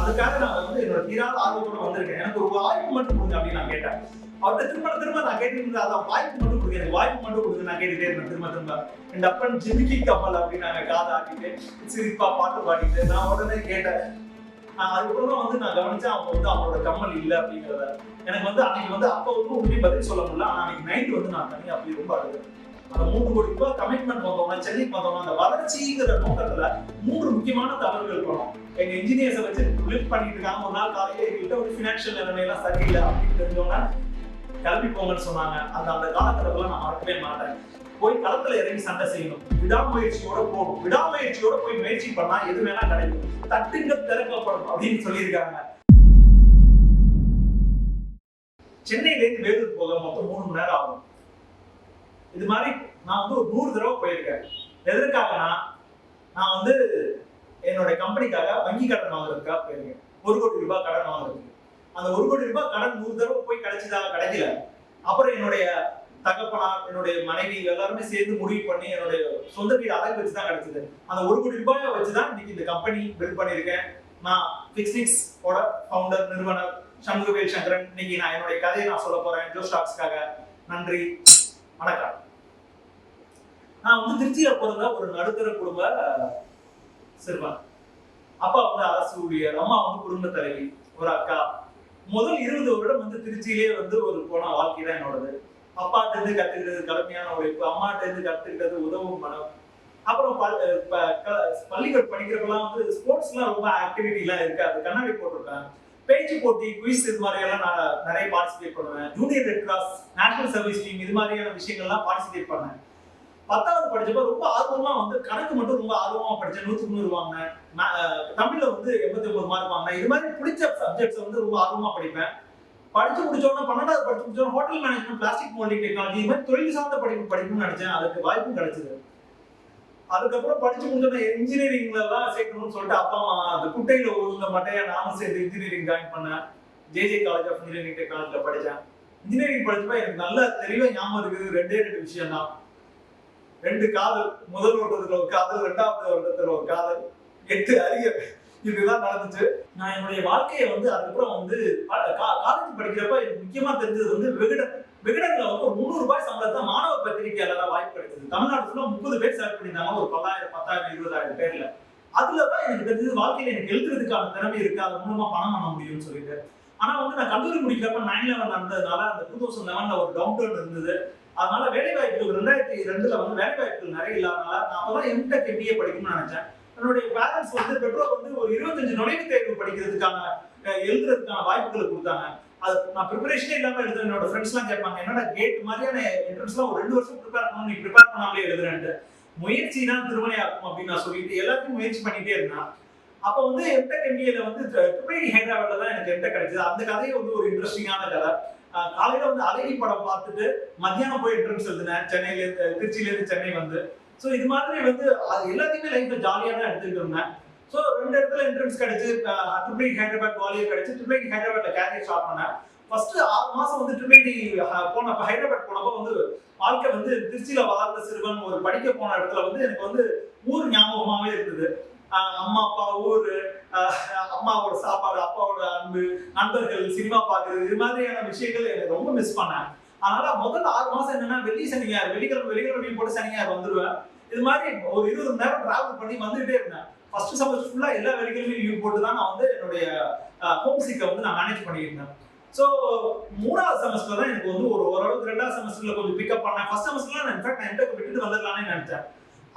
அதுக்காக நான் வந்து என்னோட தீராத ஆர்வத்தோட வந்திருக்கேன். எனக்கு ஒரு வாய்ப்பு மட்டும் கொடுங்க அப்படின்னு நான் கேட்டேன். அவர்கிட்ட திரும்ப திரும்ப நான் கேட்டுருந்தேன் அதான் வாய்ப்பு மட்டும் கொடுங்க. எனக்கு வாய்ப்பு மட்டும் கொடுங்க. நான் கேட்டுட்டே இருந்தேன். திரும்ப திரும்ப. என் அப்பன் ஜிமிக்கி கப்பல் அப்படின்னு நாங்கள் காதை ஆட்டிட்டு சிரிப்பா பாட்டு பாடிட்டு நான் உடனே கேட்டேன். நான் அதுக்கப்புறம் வந்து நான் கவனிச்சேன் அவங்க வந்து அவங்களோட கம்மல் இல்லை அப்படிங்கிறத. எனக்கு வந்து அன்னைக்கு வந்து அப்பா வந்து உண்மையை பதில் சொல்ல முடியல. ஆனால் அன்னைக்கு நைட் வந்து நான் தனியாக அப்படி ரொம்ப அழுது அந்த மூன்று கோடி ரூபாய் கமிட்மெண்ட் வந்தோம்னா சென்னைக்கு வந்தோம்னா அந்த வளர்ச்சிங்கிற நோக்கத்துல மூன்று முக்கியமான தவறுகள் பண்ணோம். எங்க இன்ஜினியர்ஸை வச்சு லிஃப்ட் பண்ணிட்டு இருக்காங்க. ஒரு நாள் காலையில எங்ககிட்ட ஒரு ஃபினான்ஷியல் நிலைமை எல்லாம் சரியில்லை அப்படின்னு தெரிஞ்சோன்னா கிளம்பி போங்கன்னு சொன்னாங்க. அந்த அந்த காலகட்டத்துல நான் மறக்கவே மாட்டேன். போய் களத்துல இறங்கி சண்டை செய்யணும். விடாமுயற்சியோட போகணும். விடாமுயற்சியோட போய் முயற்சி பண்ணா எது வேணா கிடைக்கும். தட்டுங்க திறக்கப்படும் அப்படின்னு சொல்லியிருக்காங்க. சென்னையிலேருந்து வேலூர் போக மொத்தம் மூணு மணி நேரம் ஆகும். இது மாதிரி நான் வந்து ஒரு நூறு தடவை போயிருக்கேன். எதற்காகனா நான் வந்து என்னோட கம்பெனிக்காக வங்கி கடன் வாங்குறதுக்காக போயிருக்கேன். ஒரு கோடி ரூபாய் கடன் வாங்குறதுக்கு. அந்த ஒரு கோடி ரூபாய் கடன் நூறு தடவை போய் கிடைச்சதா கிடைக்கல. அப்புறம் என்னுடைய தகப்பனார் என்னுடைய மனைவி எல்லாருமே சேர்ந்து முடிவு பண்ணி என்னுடைய சொந்த வீடு அழகு வச்சு தான் கிடைச்சது. அந்த ஒரு கோடி ரூபாயை வச்சு தான் இன்னைக்கு இந்த கம்பெனி பில்ட் பண்ணியிருக்கேன். நான் பிக்ஸிக்ஸ் ஓட ஃபவுண்டர் நிறுவனர் சண்முகவேல் சங்கரன். இன்னைக்கு நான் என்னுடைய கதையை நான் சொல்ல போறேன். ஜோ ஸ்டாக்ஸ்க்காக நன்றி. வணக்கம். நான் வந்து திருச்சியில பிறந்த ஒரு நடுத்தர குடும்ப சிறுவன் அப்பா வந்து அரசு ஊழியர் அம்மா வந்து குடும்ப தலைவி ஒரு அக்கா. முதல் இருபது வருடம் வந்து திருச்சியிலே வந்து ஒரு போன வாழ்க்கை தான் என்னோடது. அப்பாட்ட இருந்து கத்துக்கிட்டது கடுமையான உழைப்பு அம்மாட்ட இருந்து கத்துக்கிட்டது உதவும் மனம். அப்புறம் பள்ளிகள் படிக்கிறப்பெல்லாம் வந்து ஸ்போர்ட்ஸ்லாம் ரொம்ப ஆக்டிவிட்டிலாம் இருக்காது கண்ணாடி போட்டிருப்பேன். பேச்சு போட்டி குயிஸ் இது மாதிரி எல்லாம் நான் நிறைய பார்ட்டிசிபேட் பண்ணுவேன். Junior red cross national service team இது மாதிரியான விஷயங்கள்லாம் பார்ட்டிசிபேட் பண்ணேன் பத்தாவது படிச்சப்ப ரொம்ப ஆர்வமா வந்து கணக்கு மட்டும் ரொம்ப ஆர்வமா படிச்சேன். நூற்றுக்கு நூறு வாங்கினேன். தமிழ்ல வந்து எண்பத்தி ஒன்பது மார்க் வாங்கினேன். இது மாதிரி பிடிச்ச சப்ஜெக்ட்ஸ் வந்து ரொம்ப ஆர்வமா படிப்பேன். படிச்சு முடிச்சோன்னா பன்னெண்டாவது படிச்சு முடிச்சோம் hotel management plastic moulding technology இது மாதிரி தொழில் சார்ந்த படிப்பு படிக்கணும்னு நினைச்சேன். அதுக்கு வாய்ப்பும் கிடைச்சது. அதுக்கப்புறம் படிச்சு முடிஞ்சோன்னா இன்ஜினியரிங்ல எல்லாம் சேர்க்கணும்னு சொல்லிட்டு அப்பா அம்மா அந்த குட்டையில ஒழுங்க மாட்டேன் நானும் சேர்ந்து இன்ஜினியரிங் ஜாயின் பண்ணேன். ஜேஜே காலேஜ் ஆஃப் இன்ஜினியரிங் டெக்னாலஜியில் படித்தேன் இன்ஜினியரிங் படிச்சப்ப எனக்கு நல்ல தெளிவாக ஞாபகம் இருக்குது. ரெண்டே ரெண்டு விஷயம் தான் ரெண்டு காதல் முதல் வருடத்துல ஒரு காதல் ரெண்டாவது வருடத்துல ஒரு காதல். எட்டு அறிய இதுதான் நடந்துச்சு. நான் என்னுடைய வாழ்க்கையை வந்து அதுக்கப்புறம் வந்து காலேஜ் படிக்கிறப்ப எனக்கு முக்கியமா தெரிஞ்சது வந்து விகடன் விகடன்ல வந்து ஒரு முந்நூறு ரூபாய் சம்பளத்தை மாணவ பத்திரிகையாளராக வாய்ப்பு கிடைச்சது தமிழ்நாடு ஃபுல்லா முப்பது பேர் செலக்ட் பண்ணியிருந்தாங்க. ஒரு பத்தாயிரம் பத்தாயிரம் இருபதாயிரம் பேர்ல. அதுலதான் எனக்கு தெரிஞ்சது வாழ்க்கையில எனக்கு எழுதுறதுக்கான திறமை இருக்கு. அது மூலமா பணம் பண்ண முடியும்னு சொல்லிட்டு. ஆனா வந்து நான் கல்லூரி முடிக்கிறப்ப நைன் லெவன் நடந்ததுனால அந்த டூ தௌசண்ட் லெவன்ல ஒரு டவுன் டவுன் இருந்தது. அதனால வேலை வாய்ப்புகள் ரெண்டாயிரத்தி ரெண்டுல வந்து வேலை வாய்ப்புகள் நிறைய இல்லாதனால நான் அப்பதான் எம்டெக் எம்பிஏ படிக்கணும்னு நினைச்சேன். என்னுடைய பேரண்ட்ஸ் வந்து பெற்றோர் வந்து ஒரு இருபத்தஞ்சு நுழைவுத் தேர்வு படிக்கிறதுக்கான எழுதுறதுக்கான வாய்ப்புகளை கொடுத்தாங்க. அது நான் ப்ரிப்பரேஷனே இல்லாம எழுதுறேன். என்னோட ஃப்ரெண்ட்ஸ்லாம் கேட்பாங்க என்னடா கேட் மாதிரியான என்ட்ரன்ஸ்லாம் ஒரு ரெண்டு வருஷம் ப்ரிப்பேர் பண்ணணும் நீ ப்ரிப்பேர் பண்ணாமலே எழுதுறேன்ட்டு. முயற்சி தான் திருமணையாக்கும் அப்படின்னு நான் சொல்லிட்டு எல்லாத்தையும் முயற்சி பண்ணிட்டே இருந்தேன். அப்போ வந்து எம்டெக் எம்பிஏல வந்து ட்ரிபிள் ஹைதராபாத்ல தான் எனக்கு எம்டெக் கிடைச்சது. அந்த கதையை வந்து ஒரு இன்ட்ரெஸ்டிங்கான கதை. காலையில வந்து அழகி படம் பார்த்துட்டு மத்தியானம் போய் என்ட்ரன்ஸ் எழுதினேன். சென்னையில இருந்து திருச்சியில இருந்து சென்னை வந்து. ஸோ இது மாதிரி வந்து அது எல்லாத்தையுமே லைஃப்ல ஜாலியாக தான் எடுத்துக்கிட்டு இருந்தேன். ஸோ ரெண்டு இடத்துல என்ட்ரன்ஸ் கிடைச்சு ட்ரிபிள் ஹைதராபாத் குவாலியர் கிடைச்சு ட்ரிபிள் ஹைதராபாத்ல கேரியர் ஸ்டார்ட் பண்ணேன். ஃபர்ஸ்ட் ஆறு மாசம் வந்து ட்ரிபிள் போனப்ப ஹைதராபாத் போனப்போ வந்து வாழ்க்கை வந்து திருச்சியில வளர்ந்த சிறுவன் ஒரு படிக்க போன இடத்துல வந்து எனக்கு வந்து ஊர் ஞாபகமாவே இருந்தது. அம்மா அப்பா ஊர் அம்மாவோட சாப்பாடு அப்பாவோட அன்பு நண்பர்கள் சினிமா பார்க்கறது இது மாதிரியான விஷயங்கள் எனக்கு ரொம்ப மிஸ் பண்ணேன் அதனால முதல் ஆறு மாசம் என்னன்னா வெள்ளி சனியார் வெள்ளிக்கிழமை வெள்ளிக்கிழமை போட்டு சனியார் வந்துருவேன். இது மாதிரி ஒரு இருபது மணி நேரம் டிராவல் பண்ணி வந்துகிட்டே இருந்தேன். ஃபர்ஸ்ட் செமஸ்டர் ஃபுல்லா எல்லா வெள்ளிக்கிழமையும் லீவ் போட்டு தான் நான் வந்து என்னுடைய ஹோம் சீக்கை வந்து நான் மேனேஜ் பண்ணியிருந்தேன். ஸோ மூணாவது செமஸ்டர் தான் எனக்கு வந்து ஒரு ஓரளவுக்கு ரெண்டாவது செமஸ்டர்ல கொஞ்சம் பிக்கப் பண்ணேன். ஃபர்ஸ்ட் செமஸ்டர்ல நான் இன்ஃபேக்ட் நான் என்கிட்ட விட்டுட்டு வந்துடலான்னு நினைச்சேன்.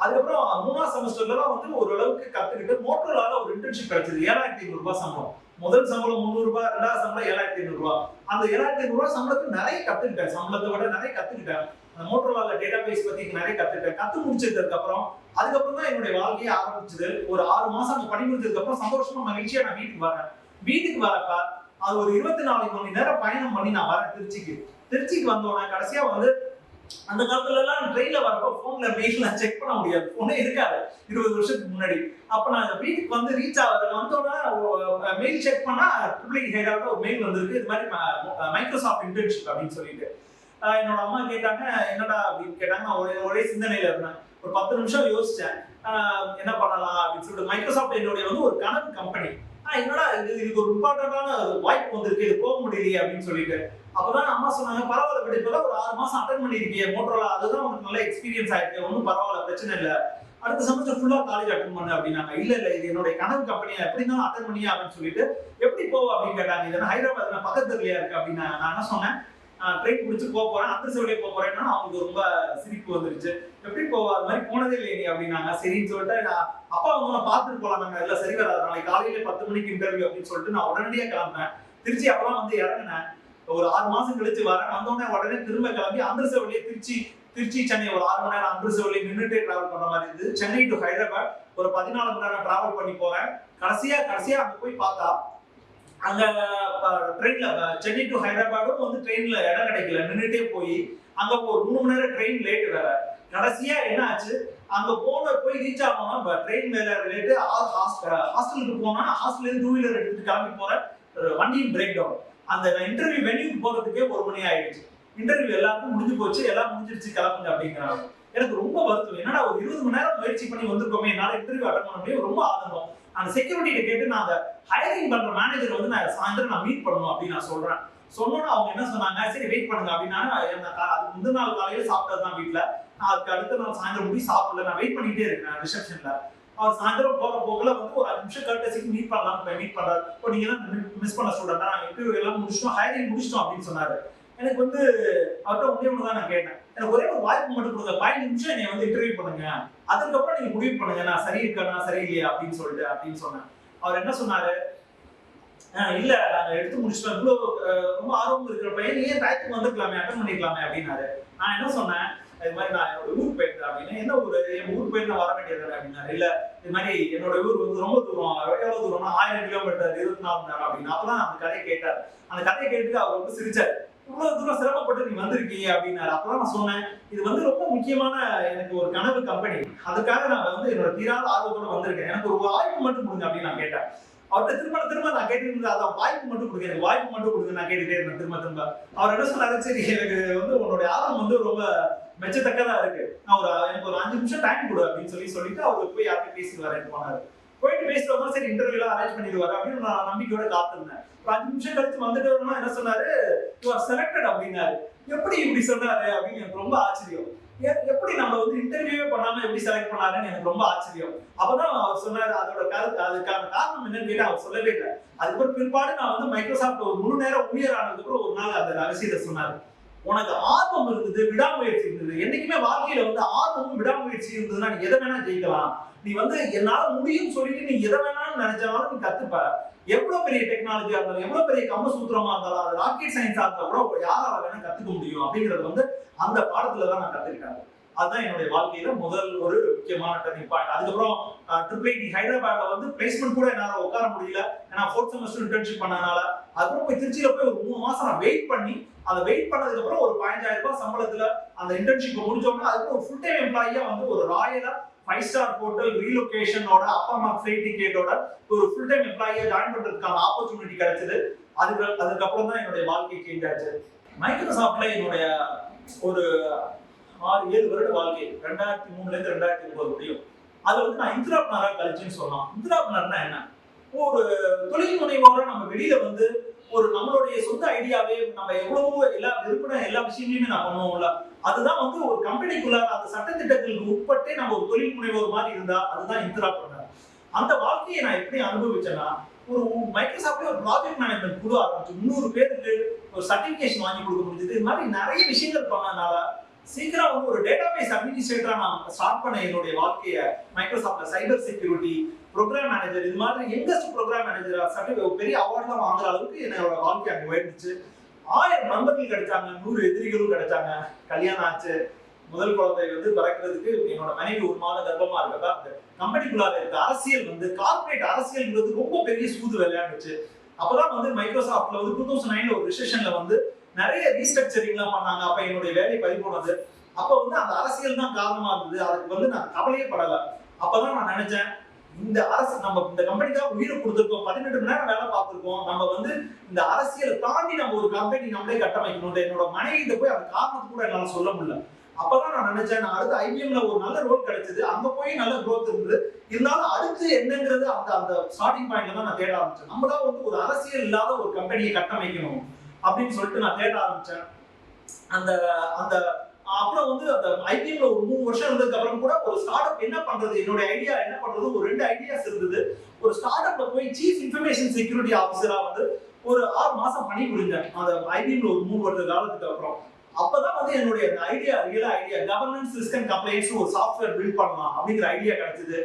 அதுக்கப்புறம் மூணாவது செமஸ்டர்லாம் வந்து ஓரளவுக்கு கத்துக்கிட்டு மோட்டோலால ஒரு இன்டர்ன்ஷிப் கிடைச்சது. ஏழாயிரத்தி ஐநூறு ரூபாய் சம்பளம். முதல் சம்பளம் முந்நூறு ரூபாய் ரெண்டாவது சம்பளம் ஏழாயிரத்தி ஐநூறு ரூபாய் அந்த ஏழாயிரத்தி ஐநூறு ரூபாய் சம்பளத்துக்கு நிறைய கத்துக்கிட்டேன். சம்பளத்தை விட நிறைய கத்துக்கிட்டேன். அந்த மோட்டோலால டேட்டா பேஸ் பத்தி நிறைய கத்துக்கிட்டேன். கத்து முடிச்சதுக்கு அப்புறம் அதுக்கப்புறம் தான் என்னுடைய வாழ்க்கையை ஆரம்பிச்சது. ஒரு ஆறு மாசம் அந்த பணி முடிஞ்சதுக்கு அப்புறம் சந்தோஷமா மகிழ்ச்சியா நான் வீட்டுக்கு வரேன். வீட்டுக்கு வரப்ப அது ஒரு இருபத்தி நாலு மணி நேரம் பயணம் பண்ணி நான் வரேன் திருச்சிக்கு. திருச்சிக்கு வந்தோடனே கடைசியா வந்து அந்த காலத்துல எல்லாம் ட்ரெயின்ல வரப்போ போன்ல மெயில்ல செக் பண்ண முடியாது. போனே இருக்காது. இருபது வருஷத்துக்கு முன்னாடி. அப்ப நான் வீட்டுக்கு வந்து ரீச் ஆகுது. வந்தோடனே மெயில் செக் பண்ணா ட்ரிபிள் ஹைடாக ஒரு மெயில் வந்திருக்கு. இது மாதிரி மைக்ரோசாஃப்ட் இன்டர்ன்ஷிப் அப்படின்னு சொல்லிட்டு. என்னோட அம்மா கேட்டாங்க என்னடா? அப்படின்னு கேட்டாங்க. ஒரே ஒரே சிந்தனையில இருந்தேன். ஒரு பத்து நிமிஷம் யோசிச்சேன். என்ன பண்ணலாம் அப்படின்னு சொல்லிட்டு. மைக்ரோசாஃப்ட் என்னுடைய வந்து ஒரு கனவு கம்பெனி ஆஹ் என்னடா இது? இதுக்கு ஒரு இம்பார்ட்டன்டான வாய்ப்பு வந்திருக்கு. இது போக முடியலையே அப்படின்னு சொல்லிட்டு. அப்பதான் அம்மா சொன்னாங்க பரவாயில்ல பட் இப்பதான் ஒரு ஆறு மாசம் அட்டன் பண்ணிருக்கீங்க மோட்டரோலா அதுதான் உனக்கு நல்ல எக்ஸ்பீரியன்ஸ் ஆயிருக்கு ஒன்றும் பரவாயில்ல பிரச்சனை இல்ல. அடுத்த செமஸ்டர் ஃபுல்லா காலேஜ் அட்டன் பண்ணு அப்படின்னாங்க. இல்ல இல்ல இது என்னுடைய கனவு கம்பெனியா எப்படி இருந்தாலும் அட்டன் பண்ணியா அப்படின்னு சொல்லிட்டு எப்படி போவோம் அப்படின்னு கேட்டாங்க. இது ஹைதராபாத் பக்கத்துலயா இருக்கு அப்படின்னு நான் என்ன சொன்னேன்? ட்ரெயின் பிடிச்சி போக போறேன் அந்த வழியே போக போறேன்னா அவங்களுக்கு ரொம்ப சிரிப்பு வந்துருச்சு. எப்படி போவா அது மாதிரி போனதே இல்லையே நீ அப்படின்னாங்க. சரின்னு சொல்லிட்டு நான் அப்பா அவங்க நான் பார்த்துட்டு போலாம் நாங்க இல்ல சரி வராது நாளைக்கு காலையில பத்து மணிக்கு இன்டர்வியூ அப்படின்னு சொல்லிட்டு நான் உடனடியாக கிளம்புனேன். திருச்சி அப்பெல்லாம் வந்து இறங்கினேன். ஒரு ஆறு மாசம் கழிச்சு வரேன். வந்தோடனே உடனே திரும்ப கிளம்பி அமிர்தசர் வழியே திருச்சி திருச்சி சென்னை ஒரு ஆறு மணி நேரம் அமிர்தசர் வழியே நின்றுட்டே டிராவல் பண்ற மாதிரி இருந்தது. சென்னை டு ஹைதராபாத் ஒரு பதினாலு மணி நேரம் டிராவல் பண்ணி போறேன். கடைசியா கடைசியா அங்க போய் பார்த்தா அங்க ட்ரெயின்ல சென்னை டு ஹைதராபாடும் வந்து ட்ரெயின்ல இடம் கிடைக்கல. நின்றுட்டே போய் அங்க ஒரு மூணு மணி நேரம் ட்ரெயின் லேட் வேற. கடைசியா என்ன ஆச்சு? அங்க போன போய் ரீச் ஆகணும் ட்ரெயின் மேல லேட்டு ஹாஸ்டலுக்கு போனா ஹாஸ்டல்ல இருந்து டூ வீலர் எடுத்துட்டு கிளம்பி போற வண்டியும் பிரேக் டவுன் அந்த இன்டர்வியூ வென்யூக்கு போறதுக்கே ஒரு மணி ஆயிடுச்சு. இன்டர்வியூ எல்லாருக்கும் முடிஞ்சு போச்சு. எல்லாம் முடிஞ்சிருச்சு கிளம்புங்க அப்படிங்கிறாங்க. எனக்கு ரொம்ப வருத்தம். என்னடா ஒரு இருபது மணி நேரம் முயற்சி பண்ணி வந்திருக்கோமே என்னால இன்டர்வியூ அட்டன் பண்ண முடியும் ரொம்ப ஆதங்கம். அந்த செக்யூரிட்டியை கேட்டு நான் அந்த ஹையரிங் பண்ற மேனேஜர் வந்து நான் சாயந்தரம் நான் மீட் பண்ணணும் அப்படின்னு நான் சொல்றேன். சொன்னோன்னா அவங்க என்ன சொன்னாங்க சரி வெயிட் பண்ணுங்க அப்படின்னா அதுக்கு முந்தின நாள் காலையில சாப்பிட்டது தான் வீட்டுல நான் அதுக்கு அடுத்த நாள் சாயந்தரம் முடியும் சாப்பிடல. நான் வெயிட் பண்ணிட்டே இருக்கேன் ரிசப்ஷன்ல அவர் சாயந்தரம் போற போக்குல வந்து ஒரு அஞ்சு நிமிஷம் கரெக்டாக மீட் பண்ணலாம் மீட் பண்றாரு இப்போ நீங்க எல்லாம் மிஸ் பண்ண ஸ்டூடெண்ட் நாங்கள் இன்டர்வியூ எல்லாம் முடிச்சிட்டோம் ஹையரிங் முடிச்சிட்டோம் அப்படின்னு சொன்னாரு. எனக்கு வந்து அவர்கிட்ட ஒன்றே ஒன்று தான் நான் கேட்டேன். எனக்கு ஒரே ஒரு வாய்ப்பு மட்டும் கொடுங்க. பதினஞ்சு நிமிஷம் என்னை வந்து இன்டர்வியூ பண்ணுங்க. அதுக்கப்புறம் நீங்க முடிவு பண்ணுங்க. நான் சரி இருக்காண்ணா சரி இல்லையா அப்படின்னு சொல்லிட்டு அப்படின்னு சொன்னேன் அவர் என்ன சொன்னாரு? இல்ல நாங்க எடுத்து முடிச்சிட்டோம். இவ்வளவு ரொம்ப ஆர்வம் இருக்கிற பையன் ஏன் டயத்துக்கு வந்துக்கலாமே அட்டன் பண்ணிக்கலாமே அப்படின்னாரு. நான் என்ன சொன்னேன்? இது மாதிரி நான் என்னோட ஊர் போயிருந்தேன் அப்படின்னு என்ன ஊர்? என் ஊருக்கு போயிருந்தா வர வேண்டியது அப்படின்னா இல்ல இது மாதிரி என்னோட ஊர் வந்து ரொம்ப தூரம் எவ்வளவு தூரம்னா ஆயிரம் கிலோமீட்டர் இருபத்தி நாலு மணி நேரம் அப்படின்னு அப்பதான் அந்த கதையை கேட்டார். அந்த கதையை கேட்டு அவர் ரொம்ப சிரிச்சார். இவ்வளவு தூரம் சிரமப்பட்டு நீ வந்திருக்கீங்க அப்படின்னாரு. அப்பதான் நான் சொன்னேன் இது வந்து ரொம்ப முக்கியமான எனக்கு ஒரு கனவு கம்பெனி அதுக்காக நான் வந்து என்னோட தீராத ஆர்வத்தோட வந்திருக்கேன். எனக்கு ஒரு வாய்ப்பு மட்டும் கொடுங்க அப்படின்னு நான் கேட்டேன். அவர்கிட்ட திரும்ப திரும்ப நான் கேட்டுருந்தேன் அதான் வாய்ப்பு மட்டும் கொடுங்க எனக்கு வாய்ப்பு மட்டும் கொடுங்க நான் கேட்டுட்டே இருந்தேன் திரும்ப திரும்ப. அவர் என்ன சொன்னாரு? சரி எனக்கு வந்து உன்னோட ஆர்வம் வந்து ரொம்ப மெச்சத்தக்கதா இருக்கு. நான் ஒரு எனக்கு ஒரு அஞ்சு நிமிஷம் டைம் கொடு அப்படின்னு சொல்லி சொல்லிட்டு அவர் போய் யார்கிட்ட பேசி வரேன் போனாரு. போயிட்டு பேசுறவங்க சரி இன்டர்வியூ எல்லாம் அரேஞ்ச் பண்ணிடுவாரு அப்படின்னு நான் நம்பிக்கையோட காத்திருந்தேன். ஒரு அஞ்சு நிமிஷம் கழிச்சு வந்துட்டு என்ன சொன்னாரு? யூ ஆர் செலக்டட் அப்படின்னாரு. எப்படி இப்படி சொன்னாரு? அப்படின்னு எனக்கு ரொம்ப ஆச்சரியம். எப்படி நம்ம வந்து இன்டர்வியூவே பண்ணாம எப்படி செலக்ட் பண்ணாருன்னு எனக்கு ரொம்ப ஆச்சரியம். அப்பதான் அவர் சொன்னாரு அதோட கருத்து அதுக்கான காரணம் என்னன்னு கேட்டு அவர் சொல்லவே இல்லை. அதுக்கப்புறம் பிற்பாடு நான் வந்து மைக்ரோசாஃப்ட் ஒரு முழு நேரம் ஊழியர் ஆனதுக்கு ஒரு நாள் அந்த ரகசியத்தை சொன்னாரு. உனக்கு ஆர்வம் இருந்தது விடாமுயற்சி இருந்தது. என்னைக்குமே வாழ்க்கையில வந்து ஆர்வமும் விடாமுயற்சி இருந்ததுன்னா நீ எதை வேணா ஜெயிக்கலாம். நீ வந்து என்னால முடியும் சொல்லிட்டு நீ எதை வேணாலும் நினைச்சாலும் நீ கத்துப்ப. எவ்வளவு பெரிய டெக்னாலஜியா இருந்தாலும் எவ்வளவு பெரிய கம்ம சூத்திரமா இருந்தாலும் அது ராக்கெட் சயின்ஸா இருந்தா கூட யாரால வேணா கத்துக்க முடியும் அப்படிங்கறது வந்து அந்த பாடத்துல தான் நான் கத்துக்கிட்டேன். அதுதான் என்னுடைய வாழ்க்கையில முதல் ஒரு முக்கியமான டர்னிங் பாயிண்ட் அதுக்கப்புறம் ட்ரிபிள் ஐடி ஹைதராபாத்ல வந்து பிளேஸ்மெண்ட் கூட என்னால உட்கார முடியல. ஏன்னா ஃபோர்த் செமஸ்டர் இன்டர்ன்ஷிப் பண்ணனால அதுக்கப்புறம் போய் திருச்சியில போய் ஒரு மூணு மாசம் நான் வெயிட் பண்ணி அதை வெயிட் பண்ணதுக்கு அப்புறம் ஒரு பதினஞ்சாயிரம் ரூபாய் சம்பளத்துல அந்த இன்டர்ன்ஷிப் முடிச்சோம்னா அதுக்கு ஒரு ஃபுல் டைம் எம்ப்ளாயியா வந்து ஒரு ராயலா ஃபைவ் ஸ்டார் ஹோட்டல் ரீலொகேஷனோட அப்பா அம்மா ஃப்ளைட் டிக்கெட்டோட ஒரு ஃபுல் டைம் எம்ப்ளாயியா ஜாயின் பண்றதுக்கான ஆப்பர்ச்சுனிட்டி கிடைச்சது. அதுக்கு அதுக்கப்புறம் தான் என்னுடைய வாழ்க்கை சேஞ்ச் ஆச்சு. மைக்ரோசாஃப்ட்ல என்னுடைய ஒரு ஆறு ஏழு வருட வாழ்க்கை ரெண்டாயிரத்தி மூணுல இருந்து ரெண்டாயிரத்தி ஒன்பது முடியும். அது வந்து நான் இந்திராப்னரா கழிச்சுன்னு சொல்லலாம் இந்திராப்னர்னா என்ன? ஒரு தொழில் முனைவோர நம்ம வெளியில வந்து ஒரு நம்மளுடைய சொந்த ஐடியாவே நம்ம எவ்வளவோ எல்லா விருப்பின எல்லா விஷயங்களையுமே நான் பண்ணுவோம்ல. அதுதான் வந்து ஒரு கம்பெனிக்குள்ள அந்த சட்டத்திட்டங்களுக்கு உட்பட்டே நம்ம ஒரு தொழில் முனைவோர் மாதிரி இருந்தா அதுதான் இந்திராப்னர் அந்த வாழ்க்கையை நான் எப்படி அனுபவிச்சேன்னா ஒரு மைக்ரோசாஃப்ட்ல ஒரு ப்ராஜெக்ட் மேனேஜ்மெண்ட் குழு ஆரம்பிச்சு முந்நூறு பேருக்கு ஒரு சர்டிபிகேஷன் வாங்கி கொடுக்க முடிஞ்சது. இது மாதிரி நிறைய விஷயங்கள் பண்ணனால சீக்கிரம் வந்து ஒரு டேட்டா பேஸ் அட்மினிஸ்ட்ரேட்டரா நான் ஸ்டார்ட் பண்ண என்னுடைய வாழ்க்கைய மைக்ரோசாஃப்ட்ல சைபர் செக்யூரிட்டி ப்ரோக்ராம் மேனேஜர் இது மாதிரி எங்கஸ்ட் ப்ரோக்ராம் மேனேஜர் சர்டிஃபிகேட் பெரிய அவார்ட்லாம் வாங்குற அளவுக்கு என்னோட வாழ்க்கை அங்கே உயர்ந்துச்சு. ஆயிரம் நண்பர்கள் கிடைச்சாங்க நூறு எதிரிகளும் கிடைச்சாங்க. கல்யாணம் ஆச்சு. முதல் குழந்தை வந்து பிறக்கிறதுக்கு என்னோட மனைவி ஒரு மாத கர்ப்பமா இருக்கிறதா அந்த கம்பெனிக்குள்ளார இருக்க அரசியல் வந்து கார்பரேட் அரசியல்ங்கிறது ரொம்ப பெரிய சூது விளையாண்டுச்சு. அப்பதான் வந்து மைக்ரோசாஃப்ட்ல வந்து டூ தௌசண்ட் நைன்ல ஒரு ரிசெஷன்ல வந்து நிறைய ரீஸ்ட்ரக்சரிங்லாம் பண்ணாங்க. அப்ப என்னுடைய வேலை பறி அப்போ அப்ப வந்து அந்த அரசியல் தான் காரணமா இருந்தது. அதுக்கு வந்து நான் கவலையே படல. அப்பதான் நான் நினைச்சேன் இந்த அரசு நம்ம இந்த கம்பெனிக்காக உயிரை கொடுத்துருக்கோம். பதினெட்டு மணி நேரம் வேலை பார்த்துருக்கோம். நம்ம வந்து இந்த அரசியலை தாண்டி நம்ம ஒரு கம்பெனி நம்மளே கட்டமைக்கணும் என்னோட மனைவி போய் அந்த காரணத்தை கூட என்னால சொல்ல முடியல. அப்பதான் நான் நினைச்சேன் நான் அடுத்து ஐபிஎம்ல ஒரு நல்ல ரோல் கிடைச்சது. அங்க போய் நல்ல குரோத் இருந்தது. இருந்தாலும் அடுத்து என்னங்கிறது அந்த அந்த ஸ்டார்டிங் பாயிண்ட்ல தான் நான் தேட ஆரம்பிச்சேன். நம்மளா வந்து ஒரு அரசியல் இல்லாத ஒரு கம்பெனியை கட்டமைக்கணும். அப்படின்னு சொல்லிட்டு நான் தேட ஆரம்பிச்சேன். அந்த அந்த அப்புறம் வந்து அந்த ஐபிஎம்ல ஒரு மூணு வருஷம் இருந்ததுக்கு அப்புறம் கூட ஒரு ஸ்டார்ட் அப் என்ன பண்றது? என்னோட ஐடியா என்ன பண்றது? ஒரு ரெண்டு ஐடியாஸ் இருந்தது. ஒரு ஸ்டார்ட் அப்ல போய் சீஃப் இன்ஃபர்மேஷன் செக்யூரிட்டி ஆஃபீஸரா வந்து ஒரு ஆறு மாசம் பணி புரிஞ்சேன். அந்த ஐபிஎம்ல ஒரு மூணு வருஷ காலத்துக்கு அப்புறம். அப்பதான் வந்து என்னுடைய idea real idea governance risk and complaints ஒரு சாஃப்ட்வேர் பில்ட் பண்ணலாம் அப்படிங்கிற ஐடியா கிடைச்சது.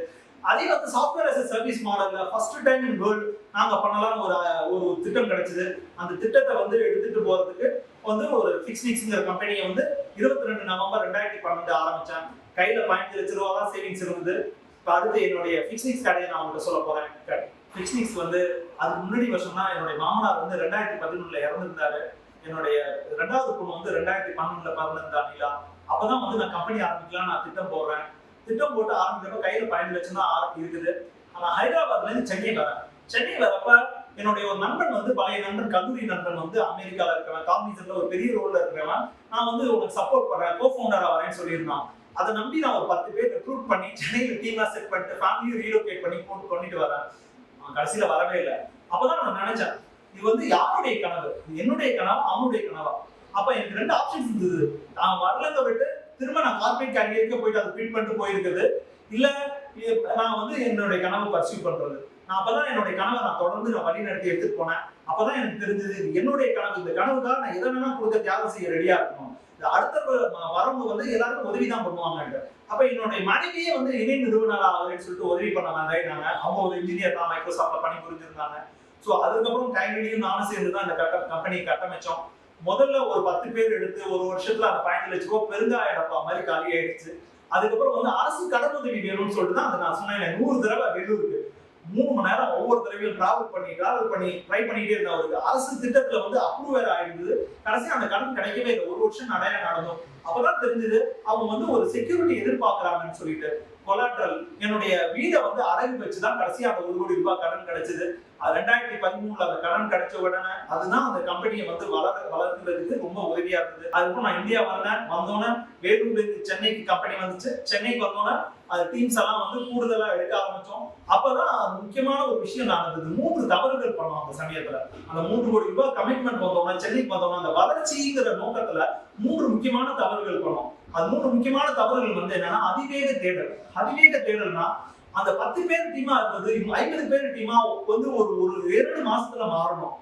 அதே வந்து சாஃப்ட்வேர் அஸ் சர்வீஸ் மாடல்ல ஃபர்ஸ்ட் டைம் இன் வேர்ல்டு நாங்க பண்ணலாம்னு ஒரு ஒரு திட்டம் கிடைச்சது. அந்த திட்டத்தை வந்து எடுத்துட்டு போறதுக்கு வந்து ஒரு ஃபிக்ஸ்னிக்ஸ்ங்கிற கம்பெனியை வந்து இருபத்தி ரெண்டு நவம்பர் ரெண்டாயிரத்தி பன்னெண்டு ஆரம்பிச்சேன் கையில பதினஞ்சு லட்ச ரூபா தான் சேவிங்ஸ் இருந்தது. இப்போ அடுத்து என்னுடைய ஃபிக்ஸ்னிக்ஸ் கடையை நான் உங்கள்கிட்ட சொல்ல போறேன். ஃபிக்ஸ்னிக்ஸ் வந்து அதுக்கு முன்னாடி வருஷம்னா என்னுடைய மாமனார் வந்து ரெண்டாயிரத்தி பதினொன்னுல இறந்துருந்தாரு. என்னுடைய ரெண்டாவது பொண்ணு வந்து ரெண்டாயிரத்தி பன்னெண்டுல பிறந்திருந்தா நிலா. அப்பதான் வந்து நான் கம்பெனி ஆரம்பிக்கலாம் நான் திட்டம் போடுறேன். திட்டம் போட்டு ஆரம்பிக்கிறப்ப கையில பன்னெண்டு லட்சம் தான் ஆரம்பி இருக்குது. ஆனா ஹைதராபாத்ல இருந்து சென்னை வரேன் சென்னை வரப்ப என்னுடைய ஒரு நண்பன் வந்து பழைய நண்பன் கல்லூரி நண்பன் வந்து அமெரிக்கால இருக்கிறவன் காம்பிசன்ல ஒரு பெரிய ரோல்ல இருக்கிறவன். நான் வந்து உனக்கு சப்போர்ட் பண்றேன் கோ ஃபவுண்டரா வரேன்னு சொல்லியிருந்தான். அதை நம்பி நான் ஒரு பத்து பேர் ரெக்ரூட் பண்ணி சென்னையில டீம்லாம் செட் பண்ணிட்டு ஃபேமிலியும் ரீலோகேட் பண்ணி போட்டு பண்ணிட்டு வரேன். கடைசியில வரவே இல்லை. அப்பதான் நான் நினைச்சேன் இது வந்து யாருடைய கனவு? என்னுடைய கனவா? அவனுடைய கனவா? அப்ப எனக்கு ரெண்டு ஆப்ஷன்ஸ் இருந்தது. நான் வரலங்க விட்டு திரும்ப நான் கார்பரேட் கேரியருக்கு போயிட்டு அதை பிட் பண்ணிட்டு போயிருக்குது இல்ல இது நான் வந்து என்னுடைய கனவை பர்சியூ பண்றது. நான் அப்பதான் என்னுடைய கனவை நான் தொடர்ந்து நான் வழி நடத்தி எடுத்துட்டு போனேன். அப்பதான் எனக்கு தெரிஞ்சது இது என்னுடைய கனவு. இந்த கனவுக்காக நான் எதை வேணா கொடுக்க தியாகம் செய்ய ரெடியா இருக்கணும். இந்த அடுத்த வரவங்க வந்து எல்லாருக்கும் உதவி தான் பண்ணுவாங்க அப்ப என்னுடைய மனைவியே வந்து இணை நிறுவனர் ஆகுதுன்னு சொல்லிட்டு உதவி பண்ண வேண்டாங்க அவங்க ஒரு இன்ஜினியர் தான் மைக்ரோசாப்ட்ல பணி புரிஞ்சிருந்தாங்க. ஸோ அதுக்கப்புறம் கைவிடியும் நானும் சேர்ந்து தான் இந்த கட்ட கம்பெனியை கட்டமைச்சோம். முதல்ல ஒரு பத்து பேர் எடுத்து ஒரு வருஷத்துல அந்த பதினஞ்சு வச்சுக்கோ ரூபாய் பெருங்காய டப்பா மாதிரி காலி ஆயிடுச்சு. அதுக்கப்புறம் வந்து அரசு கடனுதவி வேணும்னு சொல்லிட்டு தான் அந்த நான் சொன்னேன் நூறு தடவை வெளியூருக்கு மூணு மணி நேரம் ஒவ்வொரு தடவையும் டிராவல் பண்ணி டிராவல் பண்ணி ட்ரை பண்ணிட்டே இருந்தா அவருக்கு. அரசு திட்டத்துல வந்து அப்ரூவ் வேற ஆயிடுது. கடைசி அந்த கடன் கிடைக்கவே இல்லை. ஒரு வருஷம் நிறைய நடந்தோம். அப்பதான் தெரிஞ்சது அவங்க வந்து ஒரு செக்யூரிட்டி எதிர்பார்க்கறாங்கன்னு சொல்லிட்டு. கொலாட்ரல் என்னுடைய வீடை வந்து அடகு வச்சுதான் கடைசி அந்த ஒரு கோடி ரூபாய் கடன் கிடைச்சது. அது ரெண்டாயிரத்தி பதிமூணுல அந்த கடன் கிடைச்ச உடனே அதுதான் அந்த கம்பெனியை வந்து வளர வளர்க்கிறதுக்கு ரொம்ப உதவியா இருந்தது. அதுக்கப்புறம் நான் இந்தியா வந்தேன். வந்தோன்னே வேலூர்லேருந்து சென்னைக்கு கம்பெனி வந்துச்சு. சென்னைக்கு வந்தோன்னே அது டீம்ஸ் எல்லாம் வந்து கூடுதலா எடுக்க ஆரம்பிச்சோம். அப்பதான் முக்கியமான ஒரு விஷயம் நடந்தது. மூன்று தவறுகள் பண்ணோம் அந்த சமயத்துல. அந்த மூன்று கோடி ரூபாய் கமிட்மெண்ட் வந்தோம்னா சென்னைக்கு வந்தோம்னா அந்த வளர்ச்சிங்கிற நோக்கத்துல மூன்று முக்கியமான தவறுகள் பண்ணோம். அது மூணு முக்கியமான தவறுகள் வந்து என்னன்னா அதிவேக தேடல். அதிவேக தேடல்னா அந்த பத்து பேர் டீமா இருந்தது ஐம்பது பேர் டீமா வந்து ஒரு ஒரு இரண்டு மாசத்துல மாறணும்.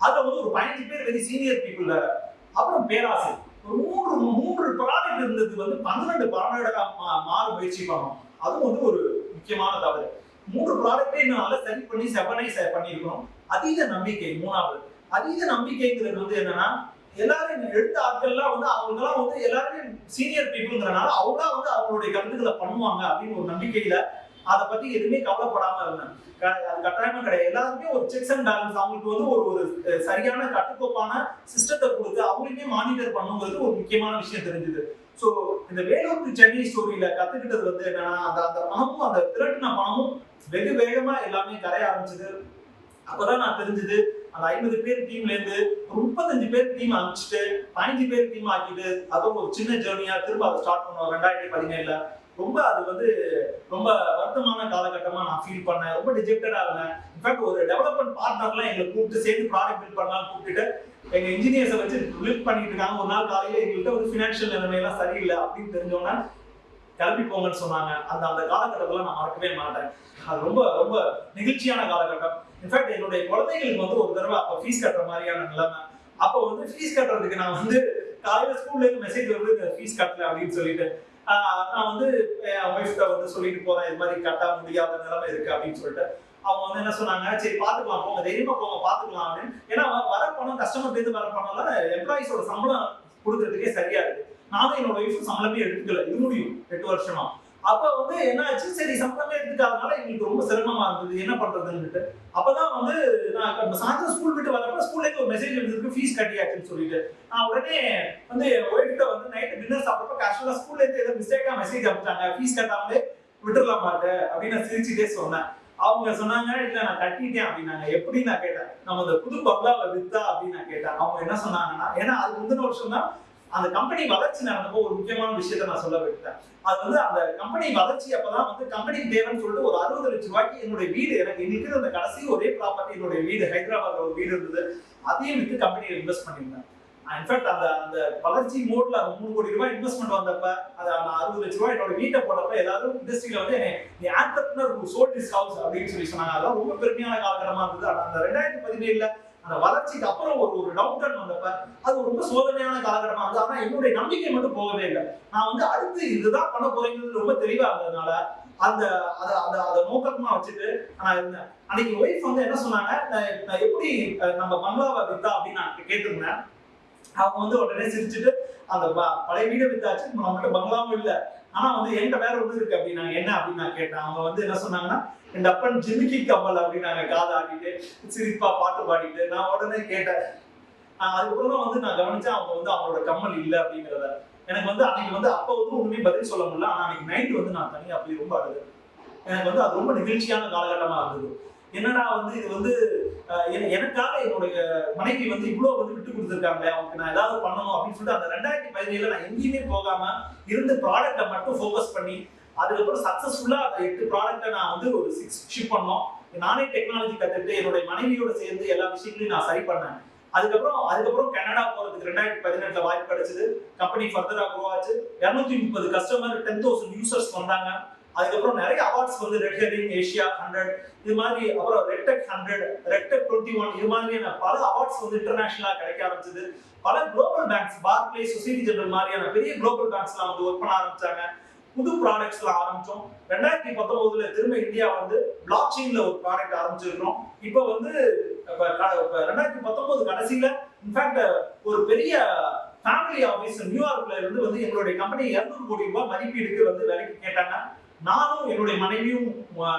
அதுல வந்து ஒரு பதினஞ்சு பேர் வெரி சீனியர் பீப்புள் வேற அப்புறம் பேராசை ஒரு மூன்று மூன்று ப்ராடக்ட் இருந்தது வந்து பன்னெண்டு ப்ராடக்டா மாற முயற்சி பண்ணணும். அதுவும் வந்து ஒரு முக்கியமான தவறு. மூன்று ப்ராடக்டே நல்லா சரி பண்ணி செவனை பண்ணியிருக்கணும். அதீத நம்பிக்கை மூணாவது. அதீத நம்பிக்கைங்கிறது வந்து என்னன்னா எல்லாரும் எழுத்த ஆட்கள்லாம் வந்து அவங்கெல்லாம் வந்து எல்லாருமே சீனியர் பீப்புள்ங்கிறனால அவங்களா வந்து அவங்களுடைய கருத்துக்களை பண்ணுவாங்க அப்படின்னு ஒரு நம்பிக்கையில அதை பத்தி எதுவுமே கவலைப்படாம இருந்தேன் க- அது கட்டாயமும் கிடையாது. எல்லாருமே ஒரு செக்ஸ் அண்ட் பேலன்ஸ் அவங்களுக்கு வந்து ஒரு ஒரு சரியான கட்டுக்கோப்பான சிஸ்டத்தை கொடுத்து அவங்களுமே மானிட்டர் பண்ணுங்கிறது ஒரு முக்கியமான விஷயம் தெரிஞ்சது. ஸோ இந்த வேலூர் சென்னை ஸ்டோரியில கத்துக்கிட்டது வந்து என்னன்னா அந்த அந்த பணமும் அந்த திரட்டின பணமும் வெகு வேகமா எல்லாமே கரைய ஆரம்பிச்சது. அப்பதான் நான் தெரிஞ்சது அந்த ஐம்பது பேர் டீம்ல இருந்து ஒரு முப்பத்தஞ்சு பேர் டீம் அமைச்சிட்டு பதினஞ்சு பேர் டீம் ஆக்கிட்டு அதுவும் ஒரு சின்ன ஜேர்னியா திரும்ப அதை ஸ்டார்ட் பண்ணுவோம் ரெண்டாயிரத்தி பதினேழுல. ரொம்ப அது வந்து ரொம்ப வருத்தமான காலகட்டமா நான் ஃபீல் பண்ணேன். ரொம்ப டிஜெக்டடா இருந்தேன். இன்ஃபேக்ட் ஒரு டெவலப்மெண்ட் பார்ட்னர்லாம் எங்களை கூப்பிட்டு சேர்ந்து ப்ராடக்ட் பில்ட் பண்ணலாம் கூப்பிட்டுட்டு எங்க இன்ஜினியர்ஸை வச்சு பில்ட் பண்ணிட்டு இருக்காங்க. ஒரு நாள் காலையில எங்கள்கிட்ட ஒரு ஃபினான்ஷியல் நிலைமையெல்லாம் சரியில்லை அப்படின்னு தெரிஞ்சோன்னா கிளம்பி போங்கன்னு சொன்னாங்க. அந்த அந்த காலகட்டத்தில் நான் மறக்கவே மாட்டேன். அது ரொம்ப ரொம்ப நெகிழ்ச்சியான காலகட்டம். இன்ஃபேக்ட் என்னுடைய குழந்தைகளுக்கு வந்து ஒரு தடவை அப்போ ஃபீஸ் கட்டுற மாதிரியான நிலைமை. அப்போ வந்து ஃபீஸ் கட்டுறதுக்கு நான் வந்து காலையில் ஸ்கூல்ல இருந்து மெசேஜ் வருது ஃபீஸ் கட்டல அப்படின்னு சொல்லிட்டு. நான் வந்து என் ஒய்ஃப்ட வந்து சொல்லிட்டு போறேன் இது மாதிரி கட்ட முடியாத நிலைமை இருக்கு அப்படின்னு சொல்லிட்டு. அவங்க வந்து என்ன சொன்னாங்க சரி பாத்துக்கலாம் போங்க தைரியமா போங்க பாத்துக்கலாம் அப்படின்னு. ஏன்னா வர பணம் கஸ்டமர் இருந்து வர பணம்ல எம்ப்ளாயிஸோட சம்பளம் கொடுக்கறதுக்கே சரியா இருக்கு. நானும் என்னோட ஒய்ஃப் சம்பளமே எடுத்துக்கல இது முடியும் எட்டு வருஷமா. அப்ப வந்து என்னாச்சு? சரி சம்பளமே எடுத்துக்காதனால எங்களுக்கு ரொம்ப சிரமமா இருந்தது. என்ன பண்றதுன்னுட்டு அப்பதான் வந்து நான் சாயந்தரம் ஸ்கூல் விட்டு வரப்ப ஸ்கூல்ல ஒரு மெசேஜ் எழுதிருக்கு ஃபீஸ் கட்டியாச்சுன்னு சொல்லிட்டு. நான் உடனே வந்து என் ஒய்ஃப்ட்ட வந்து நைட் டின்னர் சாப்பிட்றப்ப கேஷுவலா ஸ்கூல்ல இருந்து ஏதோ மிஸ்டேக்கா மெசேஜ் அனுப்பிச்சாங்க. ஃபீஸ் கட்டாமலே விட்டுடலாம் மாட்டேன் அப்படின்னு நான் சிரிச்சுட்டே சொன்னேன். அவங்க சொன்னாங்க இல்ல நான் கட்டிட்டேன் அப்படின்னாங்க. எப்படி நான் கேட்டேன். நம்ம இந்த புது பங்களாவை வித்தா அப்படின்னு நான் கேட்டேன். அவங்க என்ன சொன்னாங்கன்னா ஏன்னா அது முந்தின வருஷம் தான் அந்த கம்பெனி வளர்ச்சி நடந்தப்போ ஒரு முக்கியமான விஷயத்த நான் சொல்ல விட்டேன் அது வந்து அந்த கம்பெனி வளர்ச்சி அப்பதான் வந்து கம்பெனி தேவைன்னு சொல்லிட்டு ஒரு அறுபது லட்சம் ரூபாய்க்கு என்னுடைய வீடு எனக்கு இருக்கிற அந்த கடைசி ஒரே ப்ராப்பர்ட்டி என்னுடைய வீடு ஹைதராபாத்ல ஒரு வீடு இருந்தது. அதையும் வித்து கம்பெனியில் இன்வெஸ்ட் பண்ணியிருந்தேன். இன்ஃபேக்ட் அந்த அந்த வளர்ச்சி மோட்ல அந்த மூணு கோடி ரூபாய் இன்வெஸ்ட்மெண்ட் வந்தப்ப அது அந்த அறுபது லட்ச ரூபாய் என்னோட வீட்டை போட்டப்ப ஏதாவது இண்டஸ்ட்ரியில வந்து என்னை, நீ ஆண்டர்பனர் சோல்ட் ஹவுஸ் அப்படின்னு சொல்லி சொன்னாங்க. அதெல்லாம் ரொம்ப பெருமையான காலகட்டமா இருந்தது. அந்த ரெண்டாயிரத்தி பதினேழுல அந்த வளர்ச்சிக்கு அப்புறம் ஒரு ஒரு டவுன் டர்ன் வந்தப்ப அது ரொம்ப சோதனையான காலகட்டமா இருந்தது. ஆனா என்னுடைய நம்பிக்கை மட்டும் போகவே இல்லை. நான் வந்து அடுத்து இதுதான் பண்ண போறேங்கிறது ரொம்ப தெளிவா இருந்ததுனால அந்த அதை அந்த அத நோக்கமா வச்சுட்டு நான் இருந்தேன். அன்னைக்கு ஒய்ஃப் வந்து என்ன சொன்னாங்க? நான் எப்படி நம்ம பங்களாவை வித்தா? அப்படின்னு நான் கேட்டிருந்தேன். அவங்க வந்து உடனே சிரிச்சுட்டு அந்த ப- பழைய வீடு வித்தாச்சு நம்மகிட்ட பங்களாவும் இல்லை. ஆனா வந்து என்கிட்ட வேற ஒண்ணு இருக்கு அப்படின்னாங்க என்ன அப்படின்னு நான் கேட்டேன். அவங்க வந்து என்ன சொன்னாங்கன்னா என் அப்பன் ஜிமிக்கி கமல் அப்படின்னாங்க காதை ஆட்டிட்டு சிரிப்பா பாட்டு பாடிட்டு நான் உடனே கேட்டேன். அதுக்கப்புறம் தான் வந்து நான் கவனிச்சேன் அவங்க வந்து அவங்களோட கம்மல் இல்லை அப்படிங்கிறத. எனக்கு வந்து அன்னைக்கு வந்து அப்ப வந்து ஒண்ணுமே பதில் சொல்ல முடியல. ஆனா அன்னைக்கு நைட் வந்து நான் தனியா அப்படி ரொம்ப அழுது எனக்கு வந்து அது ரொம்ப நிகழ்ச்சியான காலகட்டமா இருந்தது. என்னடா வந்து இது வந்து எனக்காக என்னுடைய மனைவி வந்து இவ்வளவு வந்து விட்டு கொடுத்துருக்காங்களே அவங்களுக்கு நான் ஏதாவது பண்ணணும் அப்படின்னு சொல்லிட்டு அந்த ரெண்டாயிரத்தி பதினேழுல நான் எங்கேயுமே போகாம இருந்த ப்ராடக்ட்டை மட்டும் ஃபோக்கஸ் பண்ணி அதுக்கப்புறம் சக்சஸ்ஃபுல்லா அந்த எட்டு ப்ராடக்ட்டை நான் வந்து ஒரு சிக்ஸ் ஷிப் பண்ணோம். நானே டெக்னாலஜி கற்றுக்கிட்டு என்னுடைய மனைவியோட சேர்ந்து எல்லா விஷயங்களையும் நான் சரி பண்ணேன். அதுக்கப்புறம் அதுக்கப்புறம் கனடா போறதுக்கு ரெண்டாயிரத்தி பதினெட்டுல வாய்ப்பு கிடைச்சது. கம்பெனி ஃபர்தரா க்ரோ ஆச்சு. இருநூத்தி முப்பது கஸ்டமர் டென் தௌசண்ட் யூசர்ஸ் வந்தாங்க. அதுக்கப்புறம் நிறைய அவார்ட்ஸ் வந்து ரெட் ஹெரிங் ஏஷியா ஹண்ட்ரட் இது மாதிரி அப்புறம் ரெட்டெக் ஹண்ட்ரட் ரெட்டெக் டுவெண்ட்டி ஒன் இது மாதிரியான பல அவார்ட்ஸ் வந்து இன்டர்நேஷனலாக கிடைக்க ஆரம்பிச்சது. பல global banks Barclays society general மாதிரியான பெரிய குளோபல் பேங்க்ஸ்லாம் வந்து ஒர்க் பண்ண ஆரம்பிச்சாங்க. புது ப்ராடக்ட்ஸ்லாம் ஆரம்பிச்சோம். ரெண்டாயிரத்தி பத்தொன்பதுல திரும்ப இந்தியா வந்து பிளாக் செயின்ல ஒரு ப்ராடக்ட் ஆரம்பிச்சிருக்கிறோம். இப்போ வந்து இப்போ ரெண்டாயிரத்தி பத்தொன்பது கடைசியில இன்ஃபேக்ட் ஒரு பெரிய ஃபேமிலி ஆஃபீஸ் நியூயார்க்ல இருந்து வந்து எங்களுடைய கம்பெனி இருநூறு கோடி ரூபாய் மதிப்பீடுக்கு வந்து வேலைக்கு கேட்டாங்க. நானும் என்னுடைய மனைவியும்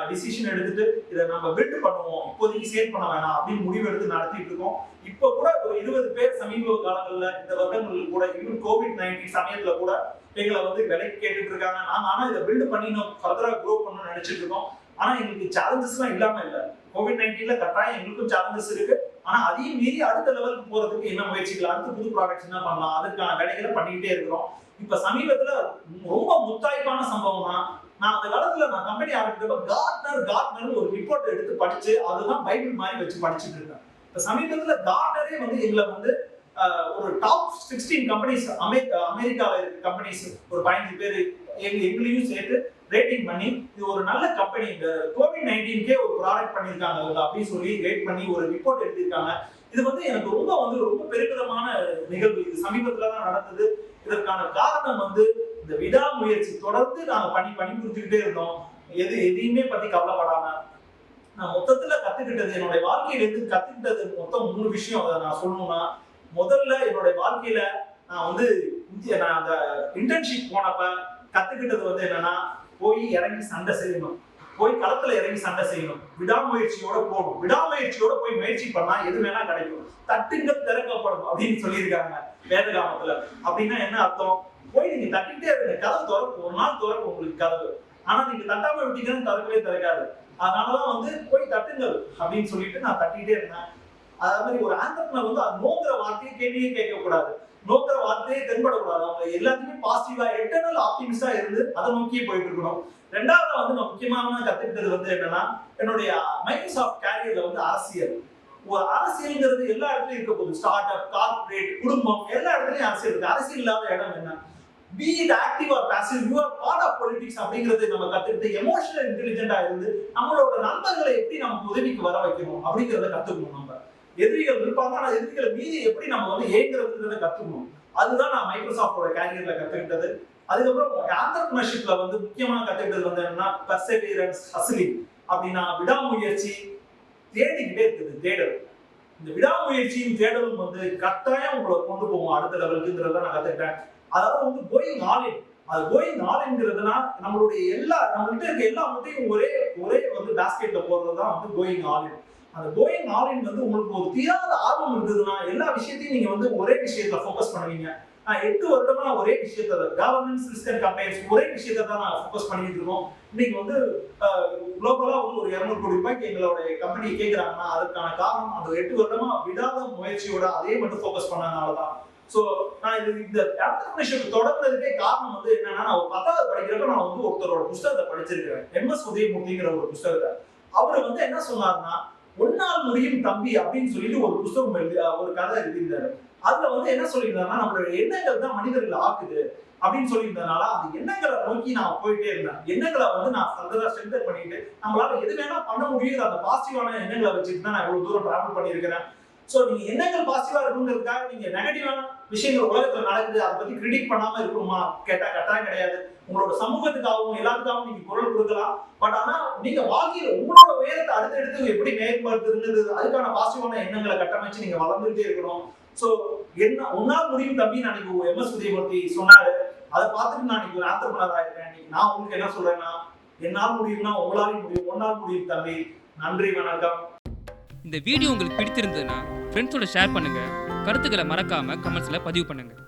டிசிஷன் எடுத்துட்டு இதை நம்ம பில்ட் பண்ணுவோம். இப்போதைக்கு சேல் பண்ண வேணாம் அப்படின்னு முடிவு எடுத்து நடத்திட்டு இருக்கோம். இப்போ கூட ஒரு இருபது பேர் சமீப காலங்களில் இந்த வருடங்களில் கூட இன்னும் கோவிட் நைன்டீன் சமயத்துல கூட எங்களை வந்து விலைக்கு கேட்டுட்டு இருக்காங்க. நாங்க ஆனா இதை பில்ட் பண்ணி நம்ம ஃபர்தரா க்ரோ பண்ணணும்னு நினைச்சிட்டு இருக்கோம். ஆனா எங்களுக்கு சேலஞ்சஸ்லாம் இல்லாம இல்ல. கோவிட் நைன்டீன்ல கட்டாயம் எங்களுக்கும் சேலஞ்சஸ் இருக்கு. ஆனா அதையும் மீறி அடுத்த லெவலுக்கு போறதுக்கு என்ன முயற்சிகள்? அடுத்த புது ப்ராடக்ட்ஸ் என்ன பண்ணலாம்? அதுக்கான வேலைகளை பண்ணிக்கிட்டே இருக்கிறோம். இப்ப சமீபத்துல ரொம்ப முத்தாய்ப்பான சம்பவம் தான் நான் அந்த காலத்துல நான் கம்பெனி ஆரம்பிக்கிறப்ப கார்ட்னர் கார்ட்னர் ஒரு ரிப்போர்ட் எடுத்து படிச்சு அதுதான் பைபிள் மாதிரி வச்சு படிச்சுட்டு இருக்கேன் இப்ப சமீபத்துல கார்ட்னரே வந்து எங்களை வந்து ஒரு டாப் சிக்ஸ்டீன் கம்பெனிஸ் அமெரிக்கா அமெரிக்காவில் இருக்க கம்பெனிஸ் ஒரு பதினஞ்சு பேர் எங்க எங்களையும் சேர்த்து ரேட்டிங் பண்ணி இது ஒரு நல்ல கம்பெனி இந்த கோவிட் நைன்டீன்கே ஒரு ப்ராடக்ட் பண்ணியிருக்காங்க அவங்க அப்படின்னு சொல்லி ரேட் பண்ணி ஒரு ரிப்போர்ட் எடுத்திருக்காங்க. இது வந்து எனக்கு ரொம்ப வந்து ரொம்ப பெருமிதமான நிகழ்வு. இது சமீபத்துல தான் நடந்தது. இதற்கான காரணம் வந்து இந்த விடாமுயற்சி தொடர்ந்து நாங்க பண்ணி பண்ணி கொடுத்துக்கிட்டே இருந்தோம். எது எதையுமே பத்தி கவலைப்படாம. நான் மொத்தத்துல கத்துக்கிட்டது என்னுடைய வாழ்க்கையில இருந்து கத்துக்கிட்டது மொத்தம் மூணு விஷயம். அதை நான் சொல்லணும்னா முதல்ல என்னுடைய வாழ்க்கையில நான் வந்து இந்திய- நான் அந்த இன்டர்ன்ஷிப் போனப்ப கத்துக்கிட்டது வந்து என்னன்னா போய் இறங்கி சண்டை செய்யணும். போய் களத்துல இறங்கி சண்டை செய்யணும். விடாமுயற்சியோட போகணும். விடாமுயற்சியோட போய் முயற்சி பண்ணா எது வேணா கிடைக்கும். தட்டுங்கள் திறக்கப்படும் அப்படின்னு சொல்லியிருக்காங்க வேதகாமத்துல. அப்படின்னா என்ன அர்த்தம்? போய் நீங்க தட்டிட்டே இருங்க. கதவு திறக்கும். ஒரு நாள் திறக்கும் உங்களுக்கு கதவு. ஆனா நீங்க தட்டாம விட்டீங்கன்னு திறக்கவே திறக்காது. அதனாலதான் வந்து போய் தட்டுங்கள் அப்படின்னு சொல்லிட்டு நான் தட்டிட்டே இருந்தேன். அதே மாதிரி ஒரு ஆண்டர்பனர் வந்து அது நோக்கிற வார்த்தையை கேள்வியே கேட்கக்கூடாது. நோக்கிற வார்த்தையே தென்படக்கூடாது. அவங்க எல்லாத்தையுமே பாசிட்டிவா எட்டர்னல் ஆப்டிமிஸ்டா இருந்து அதை நோக்கியே போயிட்டு இருக்கணும். ரெண்டாவது வந்து நான் முக்கியமான கத்துக்கிட்டது வந்து என்னன்னா என்னுடைய மைக்ரோசாஃப்ட் கேரியர்ல வந்து அரசியல். ஒரு அரசியல்ங்கிறது எல்லா இடத்துலயும் இருக்க போகுது. ஸ்டார்ட் அப் கார்பரேட் குடும்பம் எல்லா இடத்துலயும் அரசியல் இருக்கு. அரசியல் இல்லாத இடம் என்ன? Be it active or passive you are part of politics அப்படிங்கறது நம்ம கத்துக்கிட்டு எமோஷனல் இன்டெலிஜென்டா இருந்து நம்மளோட நண்பர்களை எப்படி நமக்கு உதவிக்கு வர வைக்கணும் அப்படிங்கறத கத்துக்கணும் நம்ம. எதிரிகள் இருப்பாங்க ஆனா எதிரிகளை மீறி எப்படி நம்ம வந்து ஏங்குறதுங்கிறத கத்துக்கணும். அதுதான் நான் மைக்ரோசாஃப்டோட கேரியர்ல கத்துக்கிட்டது. அதுக்கப்புறம் ஆண்டர்பிரினர்ஷிப்ல வந்து முக்கியமா கத்துக்கிட்டது வந்து என்னன்னா பர்செவீரன்ஸ் ஹஸ்லிங் அப்படின்னா விடாமுயற்சி தேடிக்கிட்டே இருக்குது தேடல். இந்த விடாமுயற்சியும் தேடலும் வந்து கட்டாயம் உங்களை கொண்டு போவோம் அடுத்த லெவலுக்குங்கிறத நான் கத்துக்கிட்டேன். அதாவது வந்து கோயிங் ஆலின் அது கோயிங் ஆல் நம்மளுடைய எல்லா நம்மகிட்ட இருக்க எல்லா முட்டையும் ஒரே ஒரே வந்து பாஸ்கெட்ல போடுறது தான் வந்து கோயிங் ஆலின் அந்த கோயிங் ஆலின் வந்து உங்களுக்கு ஒரு தீராத ஆர்வம் இருந்ததுன்னா எல்லா விஷயத்தையும் நீங்க வந்து ஒரே விஷயத்துல ஃபோக்கஸ் பண்ணுவீங்க. நான் எட்டு வருடமா ஒரே விஷயத்த கவர்னன்ஸ் ரிஸ்க் அண்ட் கம்பெனிஸ் ஒரே விஷயத்தை தான் நான் ஃபோக்கஸ் பண்ணிட்டு இருக்கோம். இன்னைக்கு வந்து குளோபலா வந்து ஒரு இரநூறு கோடி ரூபாய்க்கு எங்களோட கம்பெனி கேட்கறாங்கன்னா அதுக்கான காரணம் அந்த எட்டு வருடமா விடாத முயற்சியோட அதே மட்டும் ஃபோக்கஸ் பண்ணனால தான். ஸோ நான் இது இந்த ஆண்டர்பிரினர்ஷிப் தொடர்ந்ததுக்கே காரணம் வந்து என்னன்னா நான் பத்தாவது படிக்கிறப்ப நான் வந்து ஒருத்தரோட புஸ்தகத்தை படிச்சிருக்கிறேன். எம் எஸ் உதயமூர்த்திங்கிற ஒரு புஸ்தகத்தை. அவர் வந்து என்ன சொன்னார்னா ஒன்னால் முடியும் தம்பி அப்படின்னு சொல்லிட்டு ஒரு புஸ்தகம் எழுதி ஒரு கதை எழுதியிருந்தாரு. அதுல வந்து என்ன சொல்லியிருந்தாருன்னா நம்மளோட எண்ணங்கள் தான் மனிதர்கள் ஆக்குது அப்படின்னு சொல்லியிருந்ததுனால அந்த எண்ணங்களை நோக்கி நான் போயிட்டே இருந்தேன். எண்ணங்களை வந்து நான் ஃபர்தரா ஸ்ட்ரென்தர் பண்ணிட்டு நம்மளால எது வேணா பண்ண முடியுது அந்த பாசிட்டிவான எண்ணங்களை வச்சுட்டு தான் நான் இவ்வளவு தூரம் டிராவல் பண்ணியிருக்கிறேன். சோ நீங்க எண்ணங்கள் பாசிட்டிவா இருக்கணுங்கிறதுக்காக நீங்க நெகட்டிவான விஷயங்கள் உலகத்துல நடக்குது அதை பத்தி கிரிட்டிக் பண்ணாம இருக்கணுமா? கேட்டா கட்டாயம் கிடையாது. உங்களோட சமூகத்துக்காகவும் எல்லாத்துக்காகவும் நீங்க குரல் கொடுக்கலாம். பட் ஆனா நீங்க வாழ்க்கையில உங்களோட உயரத்தை அடுத்தடுத்து எப்படி மேம்படுத்துறது அதுக்கான பாசிட்டிவான எண்ணங்களை கட்டமைச்சு நீங்க வளர்ந்துட்டே இருக்கணும். சோ என்ன உன்னால் முடியும் தம்பி. நான் எம் எஸ் உதயமூர்த்தி சொன்னாரு. அதை பார்த்துட்டு நான் இன்னைக்கு ஒரு ஆத்திரப்படாதா இருக்கேன் நான் உங்களுக்கு என்ன சொல்றேன்னா என்னால் முடியும்னா உங்களாலையும் முடியும் உன்னால் முடியும் தம்பி. நன்றி வணக்கம். இந்த வீடியோ உங்களுக்கு பிடித்திருந்ததுன்னா ஃப்ரெண்ட்ஸோட ஷேர் பண்ணுங்க. கருத்துக்களை மறக்காமல் கமெண்ட்ஸில் பதிவு பண்ணுங்கள்